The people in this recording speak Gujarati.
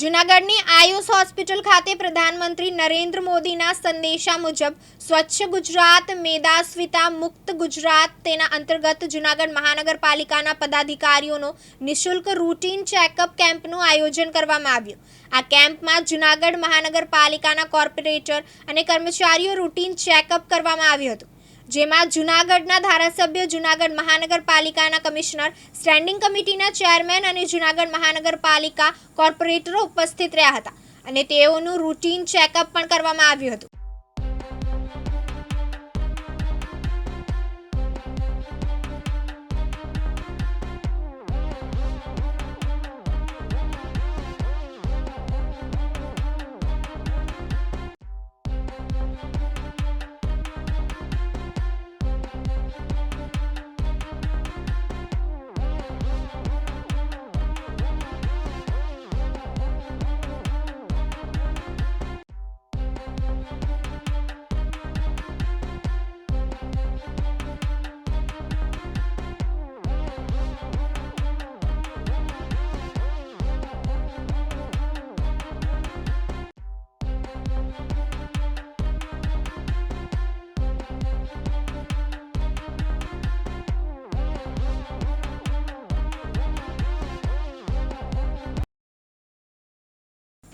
જૂનાગઢની આયુષ હોસ્પિટલ ખાતે પ્રધાનમંત્રી નરેન્દ્ર મોદીના સંદેશા મુજબ સ્વચ્છ ગુજરાત મેદાસ્વિતા મુક્ત ગુજરાત તેના અંતર્ગત જૂનાગઢ મહાનગરપાલિકાના પદાધિકારીઓનો નિઃશુલ્ક રૂટીન ચેકઅપ કેમ્પનું આયોજન કરવામાં આવ્યું. આ કેમ્પમાં જૂનાગઢ મહાનગરપાલિકાના કોર્પોરેટર અને કર્મચારીઓ રૂટીન ચેકઅપ કરવામાં આવ્યું હતું. જેમાં જૂનાગઢના ધારાસભ્ય, જૂનાગઢ મહાનગરપાલિકાના કમિશનર, સ્ટેન્ડિંગ કમિટીના ચેરમેન અને જૂનાગઢ મહાનગરપાલિકા કોર્પોરેટરો ઉપસ્થિત રહ્યા હતા. અને તેઓનું રૂટીન ચેકઅપ પણ કરવામાં આવ્યું હતું.